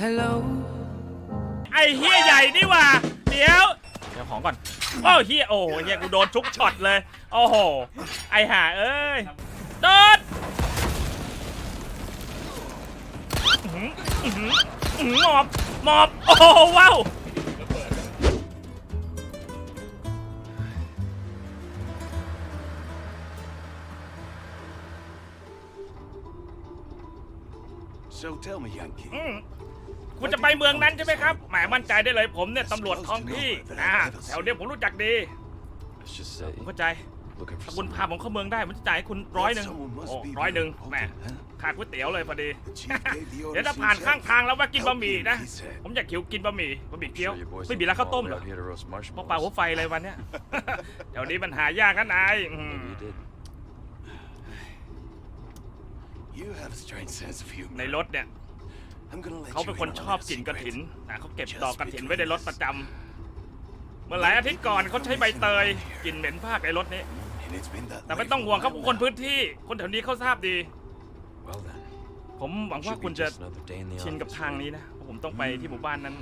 Hello. ไอ้เฮียใหญ่นี่หว่า เดี๋ยว เดี๋ยวของก่อนโอ้เฮียโอ้เฮียกูโดนทุกช็อตเลย โอ้โห ไอ้ห่าเอ้ยโดนอื้อหืออื้อหืออื้อหือหมอบหมอบ โอ้โหว้าว คุณจะไปเมืองนั้นใช่ไหมครับ แหมมั่นใจได้เลยผมเนี่ยตำรวจท้องที่อ่าแถวเนี้ยผมรู้จักดี Let's just say ผมเข้าใจ looking for ถ้าคุณ some พาผมเข้าเมืองได้ผมจะจ่ายให้คุณร้อยหนึ่งโอ้ร้อยหนึ่งแหมขาดก๋วยเตี๋ยวเลยพอดี เดี๋ยวถ้าผ่านข้างทางแล้วแว่ากินบะหมี่นะ ผมอยากหิวกินบะหมี่บะหมี่เกี๊ยว Sure your boys ไม่มีร้านข้าวต้มเหรอ out here to roast มาเป่าหัว marshmallows. ไฟเลยวันเนี้ยแถวนี้มันหายากนะนายอืม Maybe you did. You have a strange sense of humor. ในรถเนี่ย I'm gonna let เขาเป็น you คน in on ช a อบ little กลิ่นกระถิน secret. นะเขาเก็บดอกกระถินไว้ในรถประจำเมื่อหลายอาทิตย์ก่อนเขาใช้ใบเตยกลิ่นเหม็นภาคในรถนี้ And it's been that แต่ way ไม่ต้อง for ห่วงครับ my คน life. พื้นที่คนแถวนี้เขาทราบดี Well then, ผมหวังว่า should คุ be ณจะ just another day in the ชินกับ office, ทาง right? นี้นะเพราะผมต้องไปที่หมู่บ้านนั้น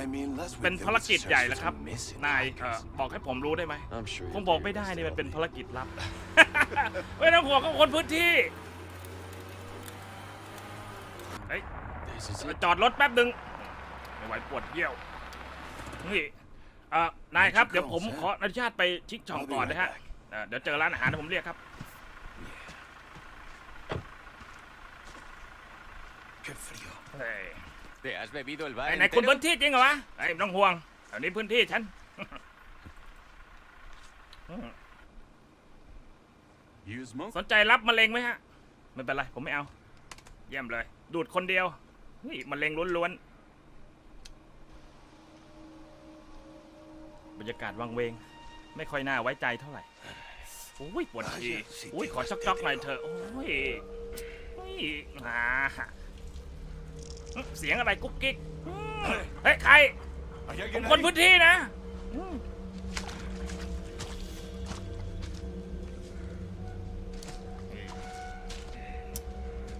I mean, last week เป็น there ภาร was a กิจ search ใหญ่ for แล้วครับ some missing นายเอ่อ hikers. บอกให้ผมรู้ได้ไหม I'm sure ผม you'll บอก do ไม่ your ได้ best นี่ to มันเป็น help ภารกิจลับไม่ต้องห่วงกับคนพื้นที่เฮ้ย me. This is it. จอดรถแป๊บหนึ่งไม่ไหวปวดเยี่ยวนี่เอ่อนายครับเดี๋ยวผมขออนุญาตไปชิกช่องก่อนนะฮะเอ่อเดี๋ยวเจอร้านอาหารเดี๋ยวผมเรียกครับ Qué frío. เฮ้ย ¿Te has bebido el ไอ้ bar ไหนคุณ entero? พื้นที่จริงเหรอวะไอ้ยไม่ต้องห่วงแถวนี้พื้นที่ฉัน You smoke? สนใจรับมะเร็งไหมฮะ ไม่เป็นไร ผมไม่เอา เยี่ยมเลย ดูดคนเดียว นี่มะเร็งล้วนๆ บรรยากาศวังเวง ไม่ค่อยน่าไว้ใจเท่าไหร่ โอ้ยปวดทีโอ้ยขอช็อกๆหน่อยเถอะ โอ้ยโอ้ยอ่าเสียงอะไรกุ๊กกิ๊กอืมเฮ้ยใคร ¿Hay ผม alguien คน ahí? พื้นที่นะอืม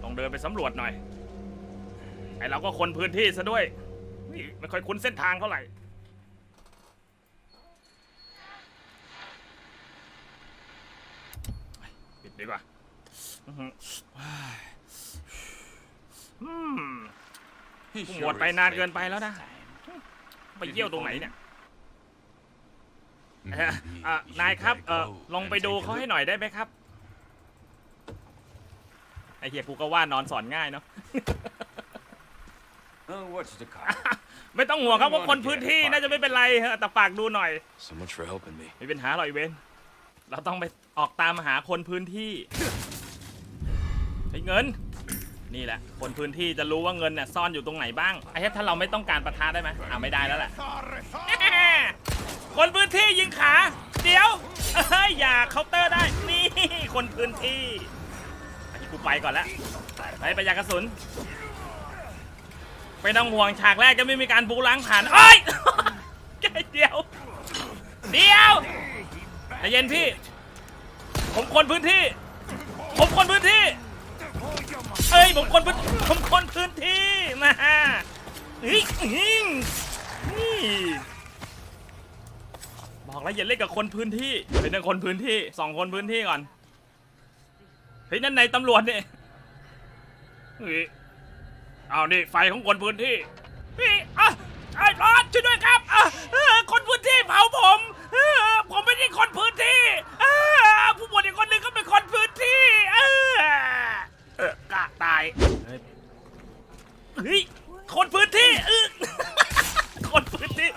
ต้องเดินไปสำรวจหน่อยไอเราก็คนพื้นที่ซะด้วยนี่ไม่ค่อยคุ้นเส้นทางเท่าไหร่ ปิดดีกว่าอื้อหืออืม หม sure วดไปนานเกินไปแล้วนะ ไปเยี่ยวตรงไหนเนี่ยเอ่อเอ่อนายครับเออลงไปดูเขาให้หน่อยได้ไหมครับ ไอเฮียกูก็ว่านอนสอนง่ายเนาะ Oh, what's the car? ไม่ต้องห่วงครับว่าคนพื้นที่น่าจะไม่เป็นไรเออแต่ฝากดูหน่อย So much for helping me. ไม่เป็นหาหรอกอีเวนเราต้องไปออกตามหาคนพื้นที่ไอ้เงิน นี่แหละ คนพื้นที่จะรู้ว่าเงินเนี่ยซ่อนอยู่ตรงไหนบ้าง ไอ้เฮ็ดถ้าเราไม่ต้องการประทะได้ไหมอ่าไม่ได้แล้วแหละ คนพื้นที่ยิงขา เดี๋ยวเอ้ยอย่าเคาน์เตอร์ได้ นี่ คนพื้นที่ไอ้กูไปก่อนแล้วไปประหยัดกระสุน ไม่ต้องห่วงฉากแรกจะไม่มีการบูล้างผ่านเอ้ยเดียว เดียวใจเย็นพี่ ผมคนพื้นที่ ผมคนพื้นที่ เอ้ยผมคนพื้นผมคนพื้นที่มาเฮ้ยนี่บอกแล้วอย่าเล่นกับคนพื้นที่เป็นนั่นคนพื้นที่สองคนพื้นที่ก่อนเฮ้ยนั่นในตำรวจเนี่ย เฮ้ยเอานี่ไฟของคนพื้นที่ พี่อะไอ้รอดช่วยด้วยครับอะเออคนพื้นที่เผาผมเออผมไม่ใช่คนพื้นที่เออผู้บวชอีกคนหนึงก็เป็นคนพื้นที่เออเออกะตายเฮ้ยคนพื้นที่เออคนพื้นที่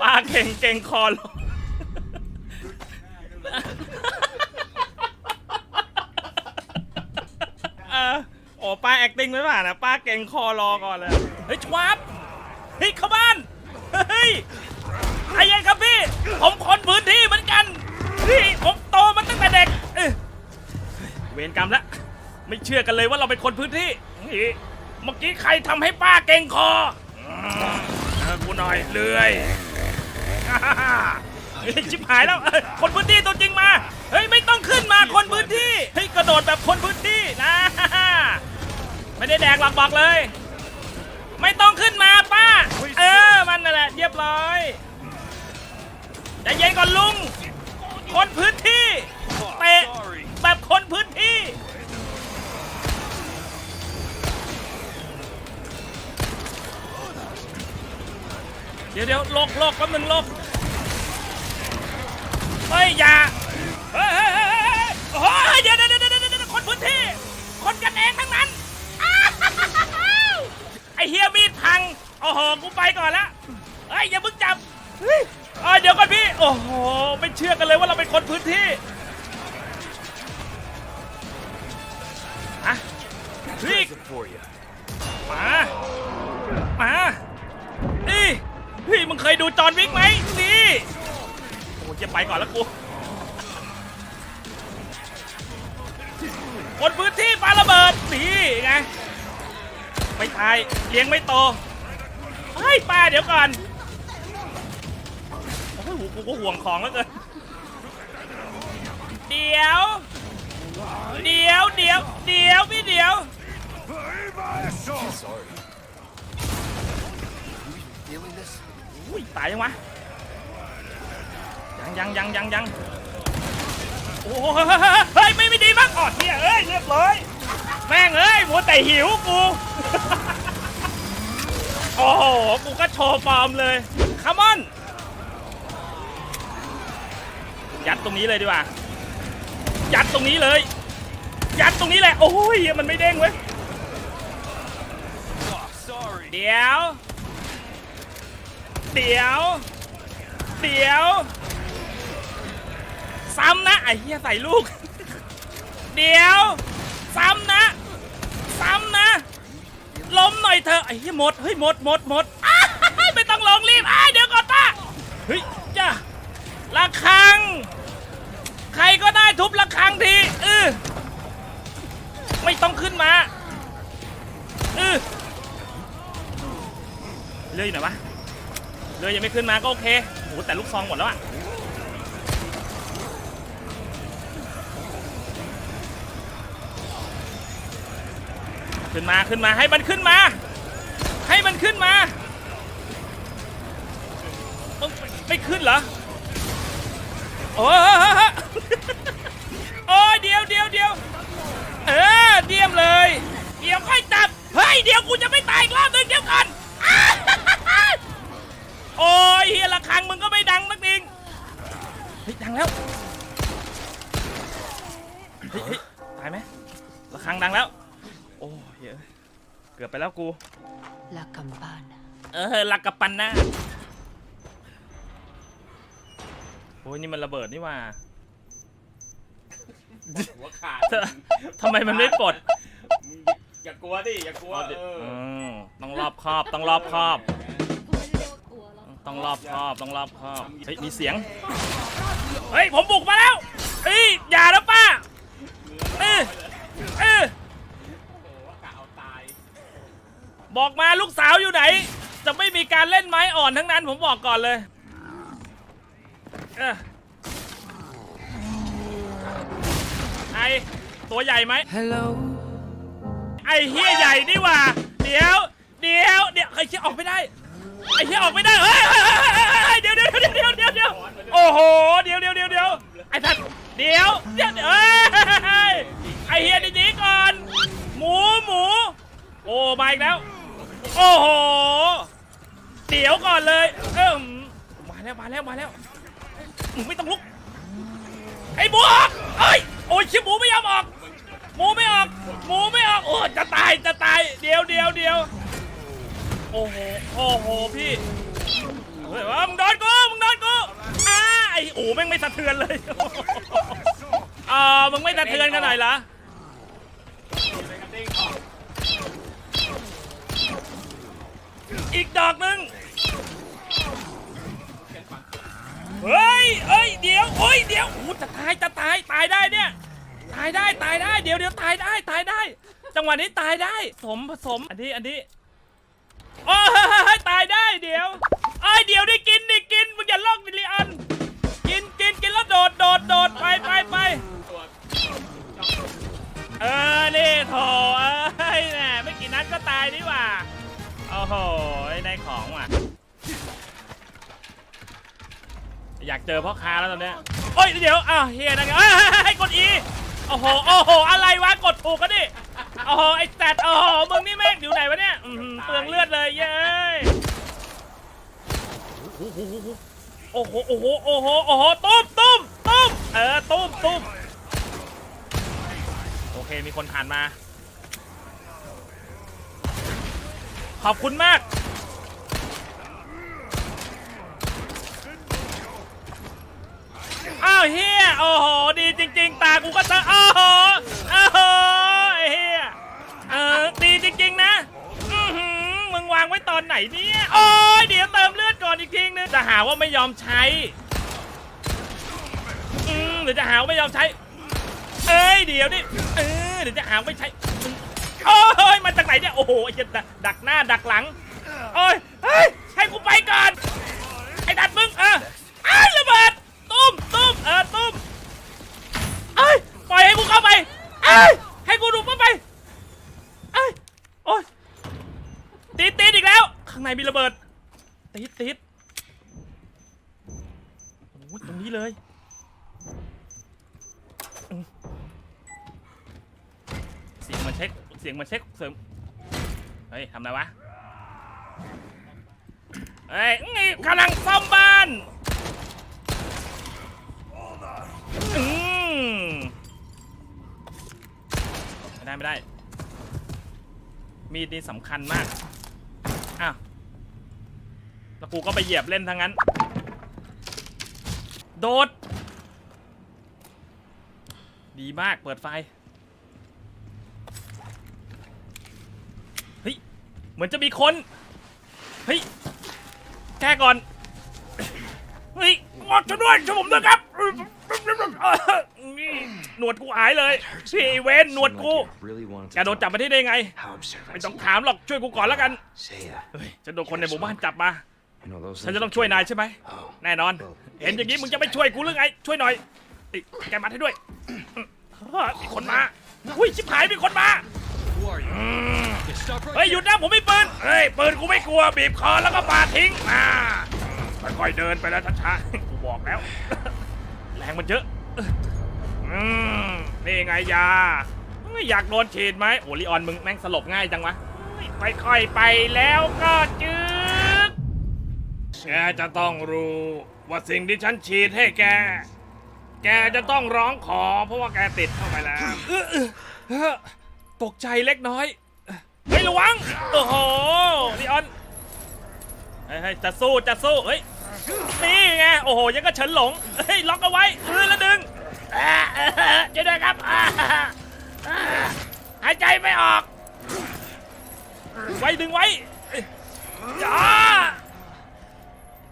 ป้าเก่งเก่งคอลงเออโอ้ป้า acting ไม่ผ่านนะป้าเก่งคอรอก่อนเลยเฮ้ยชวับเฮ้ยเข้าบ้านเฮ้ยไอ้ย็นครับพี่ ผมคนพื้นที่เหมือนกันพี่ผมโตมาตั้งแต่เด็กเอ้ยเวรกรรมแล้วไม่เชื่อกันเลยว่าเราเป็นคนพื้นที่เมื่อกี้ใครทำให้ป้าเก่งคอกูหน่อยเลยชิบหายแล้ว คนพื้นที่ตัวจริงมา เฮ้ยไม่ต้องขึ้นมาคนพื้นที่ เฮ้ยกระโดดแบบคน ได้แดกหรอกบอกเลย ไม่ต้องขึ้นมาป้า เออ มันนั่นแหละเรียบร้อยใจเย็นก่อนลุง คนพื้นที่เตะแบบคนพื้นที่ เดี๋ยวเดี๋ยวลกลกแป๊บนึงลกเฮ้ยอย่าเฮ้ยเฮ้ยเฮ้ยเฮ้ยโอ้ยเดี๋ยวเดี๋ยวเดี๋ยวเดี๋ยวเดี๋ยวคนพื้นที่ คนกันเองทั้งนั้น อ้าวไอ เฮียมีดพัง โอ้โห กูไปก่อนละเฮ้ยอย่าเพิ่งจับเฮ้ยเอ้ยเดี๋ยวก่อนพี่ โอ้โห ไม่เชื่อกันเลยว่าเราเป็นคนพื้นที่อะเฮ้ย For you. มา มานี่เฮ้ยมึงเคยดูจอห์นวิกไหมนี่โอ้ยจะไปก่อนแล้วกู คนพื้นที่ปาระเบิดนี่ไง ไม่ตายเลี้ยงไม่โตเฮ้ยป้าเดี๋ยวก่อนโอ้โหกูก็ห่วงของแล้วเกินเดี๋ยว เดี๋ยวเดี๋ยวเดี๋ยวพี่เดี๋ยวอุ้ยตายยังวะยังยังยังยังยังโอ้โหเฮ้ยไม่ไม่ดีมั้งอ๋อเฮียเอ้ยเรียบร้อย แม่งเอ้ยมัวแต่หิวกู โอ้โห กูก็โชว์ฟอร์มเลยคัมอนยัดตรงนี้เลยดีกว่า ยัดตรงนี้เลย ยัดตรงนี้แหละ โอ้ยมันไม่เด้งเว้ย เดี๋ยว เดี๋ยว เดี๋ยว ซ้ำนะไอ้เหี้ยใส่ลูก เดี๋ยว ซ้ำนะ ซ้ำนะ ล้มหน่อยเถอะไอ้เหี้ยหมดเฮ้ยหมดหมดหมดอ้าไม่ต้องลงรีบอ้าเดี๋ยวก่อนป้าเฮ้ยจ้าระฆัง ใครก็ได้ทุบระฆังทีเออไม่ต้องขึ้นมาเออเลื่อยหน่อยวะเลยยังไม่ขึ้นมาก็โอเคโหแต่ลูกซองหมดแล้วอะ ขึ้นมาขึ้นมาให้มันขึ้นมา ให้มันขึ้นมาไม่ขึ้นเหรอโอ้โอ้ยเดียวเดียวเดียวเออเดียมเลยเดียวค่อยตับเฮ้ยเดียวกูจะไม่ตาย เกือบไปแล้วกู La campana. เออลักกะปันนะโอ้ยนี่มันระเบิดนี่หว่าหัวขาดเธอทำไมมันไม่ปลดอย่ากลัวดิอย่ากลัวเอออืมต้องรอบคอบต้องรอบคอบไม่ได้เรียกว่ากลัวหรอกต้องรอบคอบ ต้องรอบคอบเฮ้ยมีเสียงเฮ้ยผมบุกมาแล้วเฮ้ยอย่าแล้วป้าเออเออ บอกมาลูกสาวอยู่ไหน จะไม่มีการเล่นไม้อ่อนทั้งนั้นผมบอกก่อนเลยเออไอตัวใหญ่ไหม Hello. ไอเฮียใหญ่นี่หว่า เดี๋ยว เดี๋ยวเดี๋ยวไอเฮียออกไม่ได้ ไอเฮียออกไม่ได้เฮ้ยเฮ้ยเฮ้ยเฮ้ยเดี๋ยวเดี๋ยวเดี๋ยวเดี๋ยวเดี๋ยวเดี๋ยวโอ้โห เดี๋ยวเดี๋ยวเดี๋ยวเดี๋ยวไอสัตว์เดี๋ยวเดี๋ยวเฮ้ยไอเฮียดีๆก่อน หมูหมู โอ้มาอีกแล้ว โอ้โห เดี๋ยวก่อนเลย เออมาแล้วมาแล้วมาแล้วมึงไม่ต้องลุก ไอ้บวกเอ้ย โอ้ยชิบหมูไม่ยอมออก หมูไม่ออก หมูไม่ออก โอ้จะตายจะตาย เดี๋ยวเดี๋ยวเดี๋ยวโอ้โห โอ้โห พี่ เฮ้ยว่ามึงโดนกู มึงโดนกูอ้าไอ้โอ้แม่งไม่สะเทือนเลยอ่ามึงไม่สะเทือนกันหน่อยเหรอ อีกดอกหนึ่งเฮ้ยเฮ้ย เดี๋ยวโอ้ย เดี๋ยวโอ้จะตาย จะตาย ตายได้เนี่ย ตายได้ ตายได้ เดี๋ยวเดี๋ยวตายได้ ตายได้ จังหวะนี้ตายได้ สมผสม อันนี้ อันนี้โอ้ยตายได้ เดี๋ยวไอ้ย เดี๋ยวได้กินดิกิน มึงอย่าลอกดิลิอัน กิน กิน กินแล้วโดด โดด โดดไป เจอพ่อค้าแล้วตอนเนี้ยโอ้ยเดี๋ยวอ้าวเฮียนั่นไงเอ้ยให้กดอีโอ้โหโอ้โหอะไรวะกดถูกกันดิโอ้โหไอ้แตดโอ้โหมึงนี่แม่งอยู่ไหนวะเนี่ยอื้อหือเปลืองเลือดเลยเย้ยโอ้โหโอ้โหโอ้โหโอ้โหตุ้มตุ้มตุ้มเออตุ้มตุ้มโอเคมีคนผ่านมา ขอบคุณมาก อ้าว เฮียโอ้โห ดีจริง ๆ ตากูก็เตอโอ้โหโอ้โหอเฮียเออดีจริง ๆ นะมึงวางไว้ตอนไหนเนี่ยโอ้ยเดี๋ยวเติมเลือดก่อนอีกทีนึงจะหาว่าไม่ยอมใช้อืมเดี๋ยวจะหาว่าไม่ยอมใช้ เอ้ยเดี๋ยวดิเออเดี๋ยวจะหาว่าไม่ใช้โอ้ยมาจากไหนเนี่ยโอ้โหไอ้เหี้ยดักหน้าดักหลังโอ้ยเฮ้ยให้กูไปก่อนไอ้ดัดมึงเออไอ้ายระเบิด ตุ้มตุ้มเออ ตุ้มเอ้ย ปล่อยให้กูเข้าไปเอ้ ยให้กูดูเข้าไปเอ้ยโอ้ยติดติดอีกแล้ว ข้างในมีระเบิดติดติดโอ้ยตรงนี้เลยเสียงมันเช็คเสียงมันเช็คเสริมเฮ้ยทำอะไรวะเฮ้ยกำลังซ่อมบ้านอืม ไม่ได้ไม่ได้ มีดนี่สำคัญมาก อ้าวแล้วกูก็ไปเหยียบเล่นทั้งนั้น โดด ดีมากเปิดไฟ เฮ้ย เหมือนจะมีคน เฮ้ย แก้ก่อน เฮ้ยงอดฉันด้วยช่วยผมด้วยครับ หนวดกูหายเลยพี่ไอ้เวนหนวดกู really wanted แกโดนจับมาที่ได้ไง How observant. ไม่ต้องถามหรอกช่วยกูก่อนแล้วกัน Say, uh, เฮ้ยฉันโดนคนในหมู่บ้านจับมา you know those ฉัน things จะต้องช่วยนายใช่ไหม Oh, แน่นอน เห็นอย่างนี้มึงจะไม่ช่วยกูหรือไง ช่วยหน่อยเอ้ยแกมัดให้ด้วยเฮ้ยมีคนมาอุ้ยชิบหายมีคนมาอืมเฮ้ยหยุดนะผมไม่ปืนเฮ้ยปืนกูไม่กลัวบีบคอแล้วก็ปาทิ้งอ่าค่อยๆเดินไปแล้วช้าๆกูบอกแล้ว แรงมันเยอะ อืมนี่ไงยาอยากโดนฉีดไหมโอ้ลีออนมึงแม่งสลบง่ายจังวะค่อยๆไปแล้วก็จึกแกจะต้องรู้ว่าสิ่งที่ฉันฉีดให้แก แกจะต้องร้องขอ เพราะว่าแกติดเข้าไปแล้วตกใจเล็กน้อยเฮ้ยระวัง โอ้โหลีออนเฮ้ยเฮ้ยจะสู้จะสู้ เฮ้ย นี่ไง โอ้โห ยังก็เฉินหลง เฮ้ย ล็อกเอาไว้เออแล้วดึง อ่าเออช่วยด้วยครับอ่าอ่าหายใจไม่ออก ไว้ดึงไว้จ้า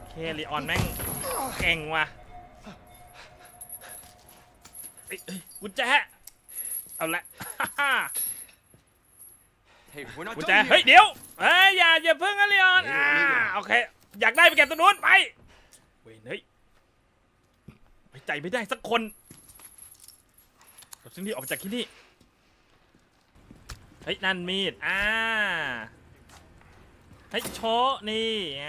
เคลีออนแม่งเก่งว่ะเอ้ยเอ้ยกุญแจเอาละ Hey, we're not กุญแจเฮ้ยเดี๋ยวเฮ้ยอย่าอย่าเพิ่งนะลีออนอ่าโอเค อยากได้ไปเก็บตัวนู้นไปเว้ยเฮ้ยไว้ใจไม่ได้สักคน ซึ่งที่ออกจากที่นี่ เฮ้ย นั่นมีด อ่า เฮ้ย โชว์นี่ไง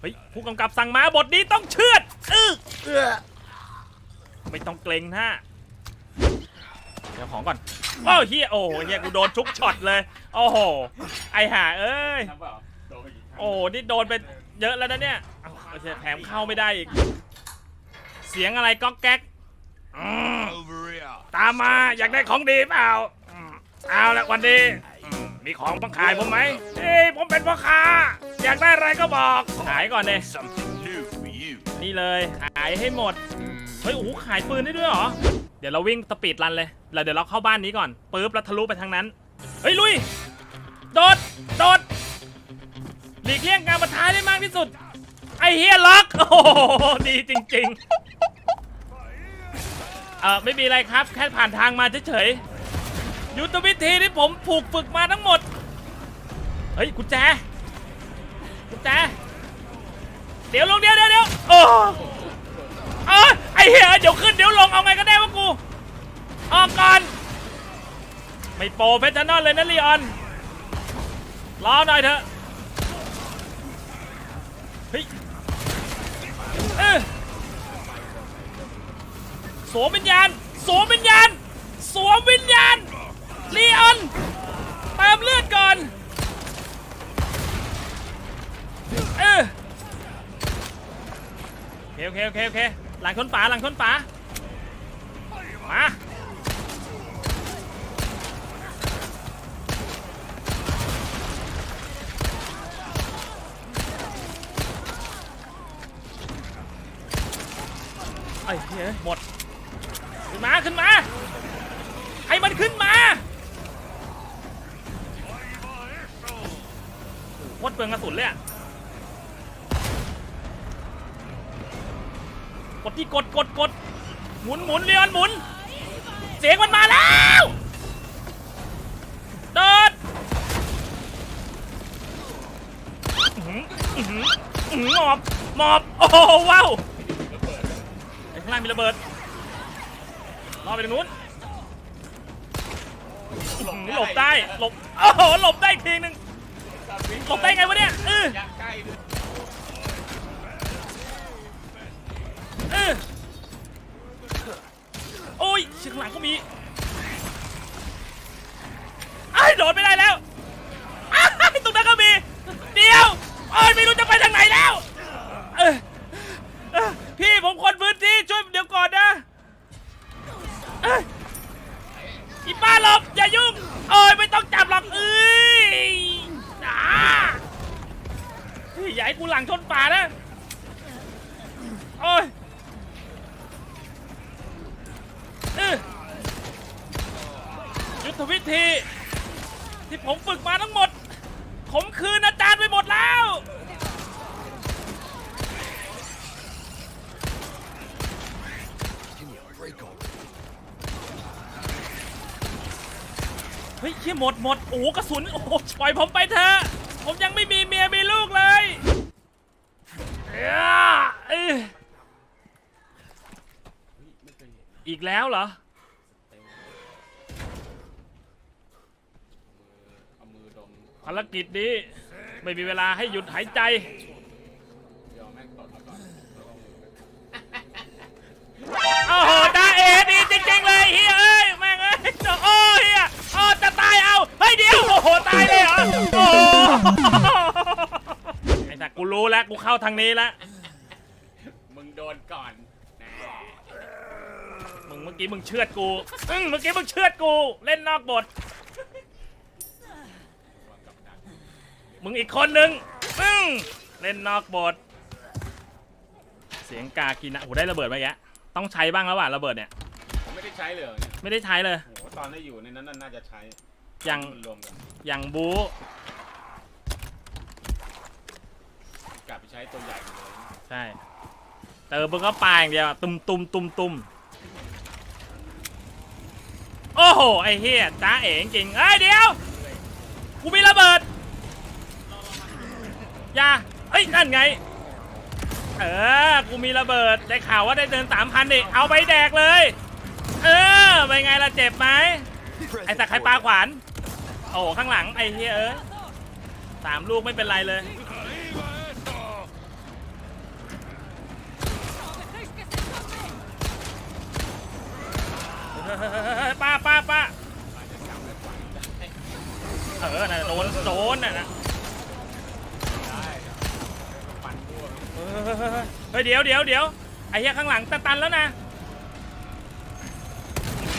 เฮ้ย ผู้กำกับสั่งมาบทนี้ต้องเชือดอึกเอื้อไม่ต้องเกรงท่าเดี๋ยวของก่อน โอ้เฮียโอ้เฮียกูโดนทุกช็อตเลย โอ้โห ไอห่าเอ้ยโดนไปอีกโอ้นี่โดนไปเยอะแล้วนะเนี่ยเอาโอเคแถมเข้าไม่ได้อีก เสียงอะไรก๊อกแก๊ก อืม Over here. ตามมาอยากได้ของดีเปล่าอืมเอาละวันดีอืมมีของต้องขายผมไหมเอ้ยผมเป็นพ่อค้า อยากได้อะไรก็บอก ขายก่อนเลย Something new for you. นี่เลยขายให้หมด เฮ้ย โอ้โหขายปืนได้ด้วยเหรอ เดี๋ยวเราวิ่งสปีดรันเลยแล้วเดี๋ยวเราเข้าบ้านนี้ก่อนปุ๊บ แล้วทะลุไปทางนั้น เฮ้ย ลุย โดด โดด หลีกเลี่ยงการประทะได้มากที่สุด ไอเฮียล็อก โอ้โห ดีจริงๆ เออไม่มีอะไรครับ แค่ผ่านทางมาเฉยๆยุทธวิธีที่ผมผูกฝึกมาทั้งหมด เฮ้ยกุญแจกุญแจเดี๋ยวลงเดี๋ยวเดี๋ยวเดี๋ยวโอ้เออไอเหี้ยเดี๋ยวขึ้นเดี๋ยวลงเอาไงก็ได้วะกูออกก่อนไม่โปรเฟชชั่นอลเลยนะลีออนรอหน่อยเถอะ วมวิญญาณ สวมวิญญาณ สวมวิญญาณลีออนเติมเลือดก่อน เออโอเคโอเคโอเคโอเค หลังชนฝาหลังชนฝามาไอ้เหี้ยหมด ขึ้นมาขึ้นมาให้มันขึ้นมาโคตรเปลืองกระสุนเลยอะกดที่กดกดกดหมุนหมุนเรียนหมุน เสียงมันมาแล้วเดินหมอบหมอบ โอ้ว้าวข้างล่างมีระเบิด รอไปตรงนู้นหลบได้หลบโอ้โหหลบได้อีกทีนึงหลบได้ไงวะเนี่ยเออเออโอ้ยเชียงหลังก็มีไอ้โดดไม่ได้แล้วตรงนั้นก็มี เดียวโอ้ยไม่รู้จะไปทางไหนแล้ว อีป้าหลบอย่ายุ่งโอ้ยไม่ต้องจับหรอกเอ้ยอ่าเฮ้ยอย่าให้กูหลังชนป่านะโอ้ยเอ้อยุทธวิธีที่ผมฝึกมาทั้งหมด ผมคืนอาจารย์ไปหมดแล้ว เฮ้ยเชี่หมดหมดโอ้กระสุน โอ้ปล่อยผมไปเถอะ ผมยังไม่มีเมียมีลูกเลยอีกแล้วเหรอภารกิจนี้ไม่มีเวลาให้หยุดหายใจ โอ้โหตาเอ๋ดีจริงๆเลยเฮียเอ้ยแม่งเอ้ยโอ้เฮียโอ้จะตายเอาเฮ้ยเดี๋ยวโอ้โหตายเลยเหรอโอ้โหไอ้สักกู รู้แล้วกูเข้าทางนี้แล้วมึงโดนก่อนนะมึงเมื่อกี้มึงเชือดกูอึ้งเมื่อกี้มึงเชือดกู เล่นนอกบท มึงอีกคนนึงอึ้งเล่นนอกบท เสียงกากีนะโอ้โหได้ระเบิดมาแยะต้องใช้บ้างแล้วว่ะระเบิดเนี่ย ผมไม่ได้ใช้เลยเหรอเนี่ยไม่ได้ใช้เลย โอ้โหตอนที่อยู่ในนั้นน่าจะใช้อย่าง มันรวมกันอย่างบู๊ กลับไปใช้ตัวใหญ่เลยใช่เติมมึงก็ปลาอย่างเดียวตุมตุมตุมตุมโอ้โหไอ้เฮียจ้าเอ๋งจริงเอ้ยเดี๋ยวกูมีระเบิดย่าเอ้ยนั่นไงเออกูมีระเบิดได้ข่าวว่าได้เดินสามพันดิเอาไปแดกเลย เออไปนไงล่ะเจ็บไหมไอ้สักใครปลาขวานโอ้ข้างหลังไอ้เฮียเอ้ยสามลูกไม่เป็นไรเลย เฮ้ยป้าป้าป้าเออน่ะโดนโดนน่ะนะเออเฮ้ยเดี๋ยวเดี๋ยวเดี๋ยวไอ้เหี้ยข้างหลังตันตันแล้วนะ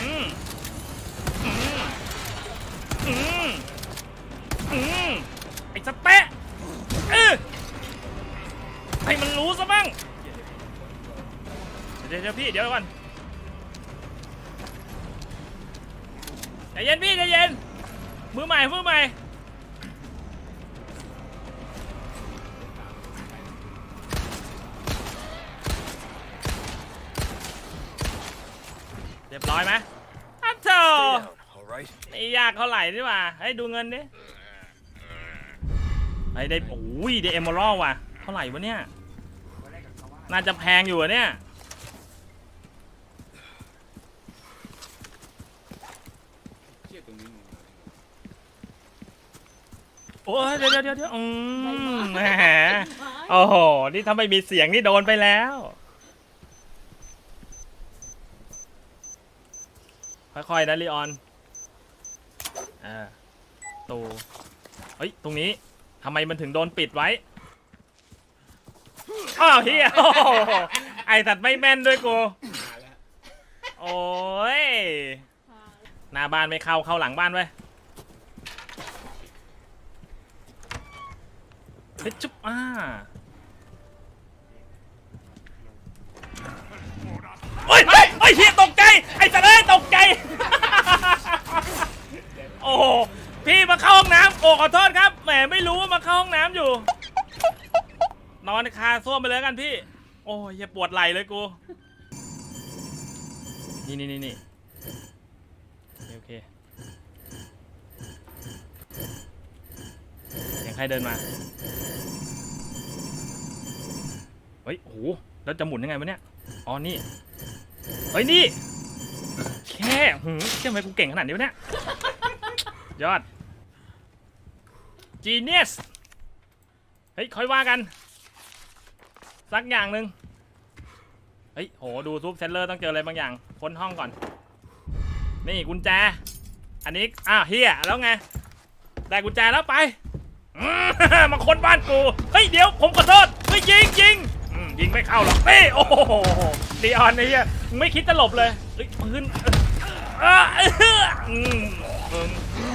อืมอืมอืมอืมไอ้สเปะเออให้มันรู้ซะบ้างเดี๋ยวเดี๋ยวพี่เดี๋ยวก่อน ใจเย็นพี่ใจเย็น มือใหม่มือใหม่ เรียบร้อยไหมอ้าวโธ่ All right. ไม่ยากเท่าไหร่นี่หว่าให้ดูเงินดิไอ้ได้โอ้ยได้เอมเมอรัลว่ะ เท่าไหร่วะเนี่ย น่าจะแพงอยู่อะเนี่ยเชี่ย ตรงนี้มี โอ้ยเดี๋ยวเดี๋ยวเดี๋ยวเดี๋ยวอืมแหมโอ้โห นี่ถ้าไม่มีเสียงนี่โดนไปแล้ว ค่อยๆนะลีออนอ่าตูเฮ้ย ตรงนี้ทำไมมันถึงโดนปิดไว้ อ้าวเฮียโอ้โหไอสัตว์ไม่แม่นด้วยกูมาแล้วโอ้ย หน้าบ้านไม่เข้าเข้าหลังบ้านไว้ย เฮ้ยจุ๊บอ่าเฮ้ยเฮ้ยเฮ้ยเฮียตกใจ ไอ้สัตว์เอ้ยตกใจ โอ้โหพี่มาเข้าห้องน้ำโอ้ขอโทษครับ แหมไม่รู้ว่ามาเข้าห้องน้ำอยู่ นอนคาส้วมไปเลยกันพี่ โอ้ยอย่าปวดไหล่เลยกู นี่นี่นี่นี่โอเคเสียงใครเดินมา ฮ้ยโอ้โหแล้วจะหมุนยังไงวะเนี่ยอ๋อนี่เฮ้ยนี่แค่หืมทำไมกูเก่งขนาดนี้วะเนี่ยยอด Genius เฮ้ยค่อยว่ากัน สักอย่างหนึ่งเฮ้ยโหดูซูปเซนเลอร์ต้องเจออะไรบางอย่างค้นห้องก่อน นี่กุญแจ อันนี้อ้าวเฮียแล้วไง ได้กุญแจแล้วไปมาค้นบ้านกู เฮ้ยเดี๋ยวผมขอโทษเฮ้ยยิงยิง ยิงไม่เข้าหรอกนี่โอ้โหดีออนไอ้เหี้ยไม่คิดจะหลบเลยเฮ้ยปืนเออเอออืมมึง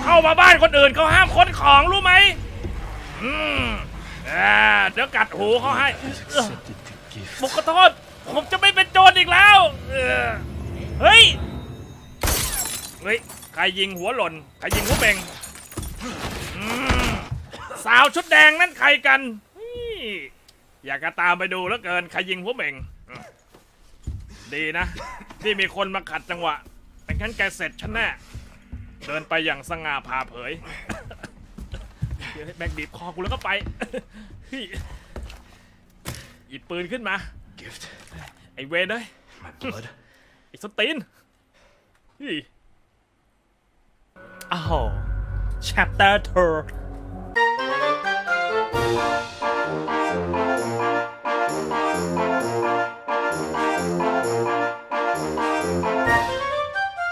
เข้ามาบ้านคนอื่นเขาห้ามค้นของรู้ไหมอืมอ่าเดี๋ยวกัดหูเขาให้เออผมขอโทษผมจะไม่เป็นโจรอีกแล้วเออเฮ้ย เฮ้ย ใครยิงหัวหล่น ใครยิงหัวเป่งอืมสาวชุดแดงนั่นใครกัน อยากจะตามไปดูแล้วเกินขยิงหัวเหม่งดีนะ ที่มีคนมาขัดจังหวะเป็นงั้นแกเสร็จฉันแน่เดินไปอย่างสง่าผ่าเผยเดี๋ยวให้แบกบีบคอกูแล้วก็ไปหยิบปืนขึ้นมาไอ้เวนเลย my blood ไอ้สตีนนี่อ้าว chapter Two